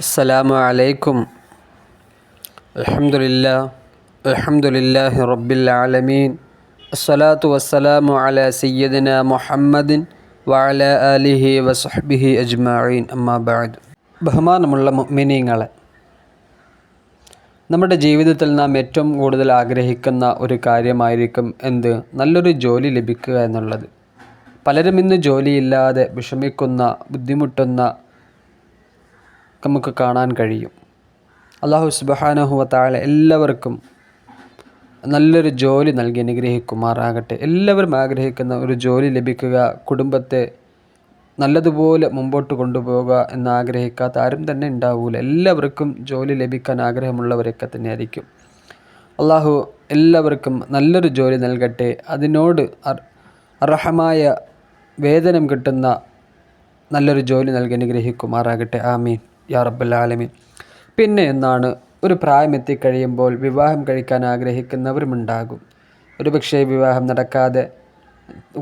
السلام عليكم الحمد لله الحمد لله رب العالمين الصلاة والسلام على سيدنا محمد وعلى آله وصحبه أجمعين أما بعد ബഹുമാനമുള്ള മുഅ്മിനീങ്ങളെ നമ്മുടെ ജീവിതത്തിൽ നാം ഏറ്റവും കൂടുതൽ ആഗ്രഹിക്കുന്ന ഒരു കാര്യമായിരിക്കും എന്ത് നല്ലൊരു ജോലി ലഭിക്കുക എന്നുള്ളത് പലരും ഇന്ന് ജോലിയില്ലാതെ വിഷമിക്കുന്ന ബുദ്ധിമുട്ടുന്ന നമുക്ക് കാണാൻ കഴിയും. അള്ളാഹു സുബഹാനഹുവ താഴെ എല്ലാവർക്കും നല്ലൊരു ജോലി നൽകി അനുഗ്രഹിക്കുമാറാകട്ടെ. എല്ലാവരും ആഗ്രഹിക്കുന്ന ഒരു ജോലി ലഭിക്കുക കുടുംബത്തെ നല്ലതുപോലെ മുമ്പോട്ട് കൊണ്ടുപോകുക എന്ന് ആഗ്രഹിക്കാത്ത ആരും തന്നെ ഉണ്ടാവില്ല എല്ലാവർക്കും ജോലി ലഭിക്കാൻ ആഗ്രഹമുള്ളവരൊക്കെ തന്നെയായിരിക്കും. അള്ളാഹു എല്ലാവർക്കും നല്ലൊരു ജോലി നൽകട്ടെ. അതിനോട് അർഹമായ വേതനം കിട്ടുന്ന നല്ലൊരു ജോലി നൽകി അനുഗ്രഹിക്കുമാറാകട്ടെ. ആമീൻ. യാ പിന്നെ എന്നാണ് ഒരു പ്രായമെത്തിക്കഴിയുമ്പോൾ വിവാഹം കഴിക്കാൻ ആഗ്രഹിക്കുന്നവരുമുണ്ടാകും. ഒരുപക്ഷെ വിവാഹം നടക്കാതെ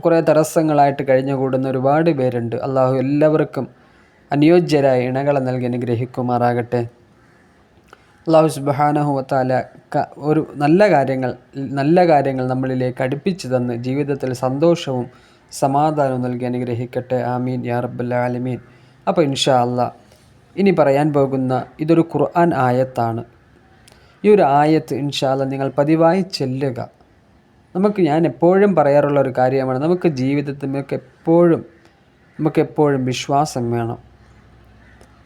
കുറേ തടസ്സങ്ങളായിട്ട് കഴിഞ്ഞുകൂടുന്ന ഒരുപാട് പേരുണ്ട്. അള്ളാഹു എല്ലാവർക്കും അനുയോജ്യരായ ഇണകളെ നൽകി അനുഗ്രഹിക്കുമാറാകട്ടെ. അള്ളാഹു സുബാനഹുവത്താല ഒരു നല്ല കാര്യങ്ങൾ നല്ല കാര്യങ്ങൾ നമ്മളിലേക്ക് അടുപ്പിച്ചു തന്ന് ജീവിതത്തിൽ സന്തോഷവും സമാധാനവും നൽകി അനുഗ്രഹിക്കട്ടെ. ആമീൻ. യാ റബ്ബൽ ആലമീൻ. അപ്പോൾ ഇൻഷാ അല്ലാ ഇനി പറയാൻ പോകുന്ന ഇതൊരു ഖുർആൻ ആയത്താണ്. ഈ ഒരു ആയത്ത് ഇൻഷാല്ല നിങ്ങൾ പതിവായി ചെല്ലുക. നമുക്ക് ഞാൻ എപ്പോഴും പറയാറുള്ള ഒരു കാര്യമാണ് നമുക്ക് ജീവിതത്തിൽ നമുക്ക് എപ്പോഴും നമുക്ക് എപ്പോഴും വിശ്വാസം വേണം.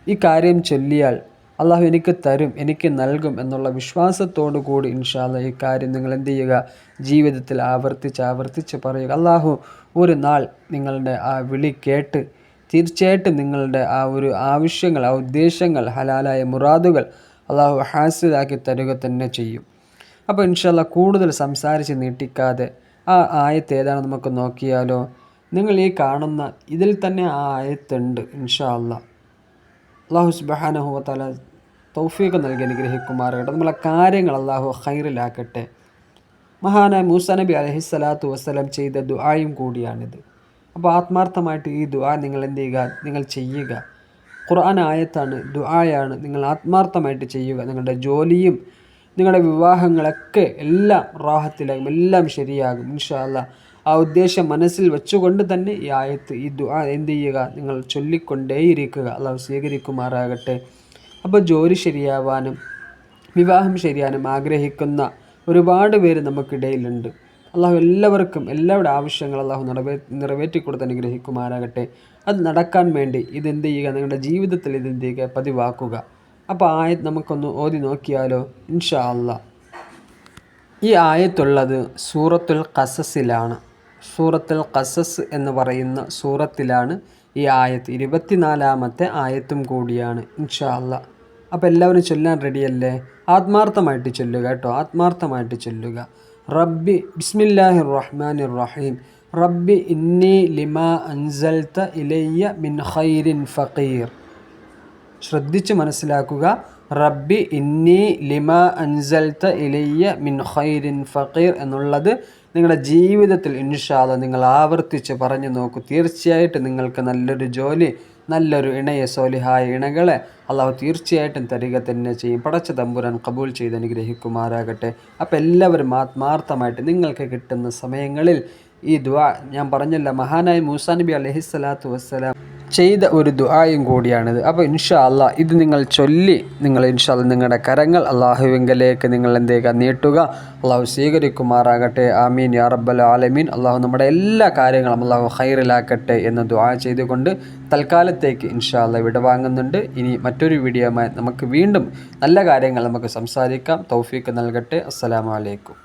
ഈ കാര്യം ചൊല്ലിയാൽ അള്ളാഹു എനിക്ക് തരും എനിക്ക് നൽകും എന്നുള്ള വിശ്വാസത്തോടു കൂടി ഇൻഷാല്ല ഈ കാര്യം നിങ്ങൾ എന്ത് ചെയ്യുക? ജീവിതത്തിൽ ആവർത്തിച്ച് ആവർത്തിച്ച് പറയുക. അള്ളാഹു ഒരു നാൾ നിങ്ങളുടെ ആ വിളി കേട്ട് തീർച്ചയായിട്ടും നിങ്ങളുടെ ആ ഒരു ആവശ്യങ്ങൾ ആ ഉദ്ദേശങ്ങൾ ഹലാലായ മുറാദുകൾ അള്ളാഹു ഹാസിലാക്കി തരുക തന്നെ ചെയ്യും. അപ്പോൾ ഇൻഷല്ല കൂടുതൽ സംസാരിച്ച് നീട്ടിക്കാതെ ആ ആയത്ത് ഏതാണ് നമുക്ക് നോക്കിയാലോ നിങ്ങൾ ഈ കാണുന്ന ഇതിൽ തന്നെ ആ ആയത്തുണ്ട് ഇൻഷാ അല്ല അള്ളാഹു സുബാനഹുവല തൗഫീഖ് നൽകി അനുഗ്രഹിക്കുമാറാകട്ടെ. നമ്മളെ കാര്യങ്ങൾ അള്ളാഹു ഹൈറിലാക്കട്ടെ മഹാനായ മൂസ നബി അലഹിസ്സലാത്തു വസ്സലാം ചെയ്ത ദുആയും കൂടിയാണിത്. അപ്പോൾ ആത്മാർത്ഥമായിട്ട് ഈ ദുആ നിങ്ങൾ എന്ത് ചെയ്യുക? നിങ്ങൾ ചെയ്യുക. ഖുർആൻ ആയത്താണ് ദുആയാണ്. നിങ്ങൾ ആത്മാർത്ഥമായിട്ട് ചെയ്യുക. നിങ്ങളുടെ ജോലിയും നിങ്ങളുടെ വിവാഹങ്ങളൊക്കെ എല്ലാം റാഹത്തിലാകും. എല്ലാം ശരിയാകും ഇൻഷാല്ല ആ ഉദ്ദേശം മനസ്സിൽ വെച്ചുകൊണ്ട് തന്നെ ഈ ആയത്ത് ഈ ദുആ എന്ത് ചെയ്യുക? നിങ്ങൾ ചൊല്ലിക്കൊണ്ടേയിരിക്കുക. അള്ളാഹു സ്വീകരിക്കുമാറാകട്ടെ. അപ്പോൾ ജോലി ശരിയാവാനും വിവാഹം ശരിയാനും ആഗ്രഹിക്കുന്ന ഒരുപാട് പേര് നമുക്കിടയിലുണ്ട്. അള്ളാഹു എല്ലാവർക്കും എല്ലാവരുടെ ആവശ്യങ്ങൾ അള്ളാഹു നിറവേ നിറവേറ്റി കൊടുത്ത് അനുഗ്രഹിക്കുമാരാകട്ടെ അത് നടക്കാൻ വേണ്ടി ഇതെന്ത് ചെയ്യുക? നിങ്ങളുടെ ജീവിതത്തിൽ ഇതെന്ത് ചെയ്യുക? പതിവാക്കുക. അപ്പോൾ ആയത് നമുക്കൊന്ന് ഓതി നോക്കിയാലോ? ഇൻഷാ അല്ല ഈ ആയത്തുള്ളത് സൂറത്തുൽ കസസിലാണ് സൂറത്തുൽ കസസ് എന്ന് പറയുന്ന സൂറത്തിലാണ് ഈ ആയത്ത്. ഇരുപത്തിനാലാമത്തെ ആയത്തും കൂടിയാണ്. ഇൻഷാ അല്ല അപ്പോൾ എല്ലാവരും ചൊല്ലാൻ റെഡിയല്ലേ ആത്മാർത്ഥമായിട്ട് ചൊല്ലുക കേട്ടോ. ആത്മാർത്ഥമായിട്ട് ചൊല്ലുക. റബ്ബി ബിസ്മില്ലാഹി റഹ്മാൻ റഹീം റബ്ബി ഇന്നി ലിമാ അൻസൽത ഇലയ്യ മിൻ ഖൈരിൻ ഫഖീർ. ശ്രദ്ധിച്ച് മനസ്സിലാക്കുക. റബ്ബി ഇന്നി ലിമാ അൻസൽത ഇലയ്യ മിൻ ഖൈരിൻ ഫഖീർ എന്നുള്ളത് നിങ്ങളുടെ ജീവിതത്തിൽ ഇൻഷാദ നിങ്ങൾ ആവർത്തിച്ച് പറഞ്ഞു നോക്കൂ. തീർച്ചയായിട്ടും നിങ്ങൾക്ക് നല്ലൊരു ജോലി നല്ലൊരു ഇണയെ സോലിഹായ ഇണകളെ അള്ളാഹു തീർച്ചയായിട്ടും തരിക തന്നെ ചെയ്യും. പടച്ച തമ്പുരാൻ കബൂൽ ചെയ്ത് അനുഗ്രഹിക്കുമാറാകട്ടെ. അപ്പോൾ എല്ലാവരും ആത്മാർത്ഥമായിട്ട് നിങ്ങൾക്ക് കിട്ടുന്ന സമയങ്ങളിൽ ഈ ദ്വാ ഞാൻ പറഞ്ഞല്ല മഹാനായ മൂസാ നബി അലഹിസ്സലാത്തു വസ്സലാം ചെയ്ത ഒരു ദുആയും കൂടിയാണിത്. അപ്പോൾ ഇൻഷാ അല്ലാ ഇത് നിങ്ങൾ ചൊല്ലി നിങ്ങൾ ഇൻഷാ നിങ്ങളുടെ കരങ്ങൾ അള്ളാഹുവിങ്കലേക്ക് നിങ്ങൾ എന്തേക്ക നീട്ടുക. അള്ളാഹു സ്വീകരിക്കുമാറാകട്ടെ. ആമീൻ യാ റബ്ബൽ ആലമീൻ. അള്ളാഹു നമ്മുടെ എല്ലാ കാര്യങ്ങളും അള്ളാഹു ഹൈറിലാക്കട്ടെ എന്ന് ദുആ ചെയ്തുകൊണ്ട് തൽക്കാലത്തേക്ക് ഇൻഷാ അല്ലാ വിടവാങ്ങുന്നുണ്ട്. ഇനി മറ്റൊരു വീഡിയോമായി നമുക്ക് വീണ്ടും നല്ല കാര്യങ്ങൾ നമുക്ക് സംസാരിക്കാം. തൗഫീക്ക് നൽകട്ടെ. അസ്സലാമലൈക്കും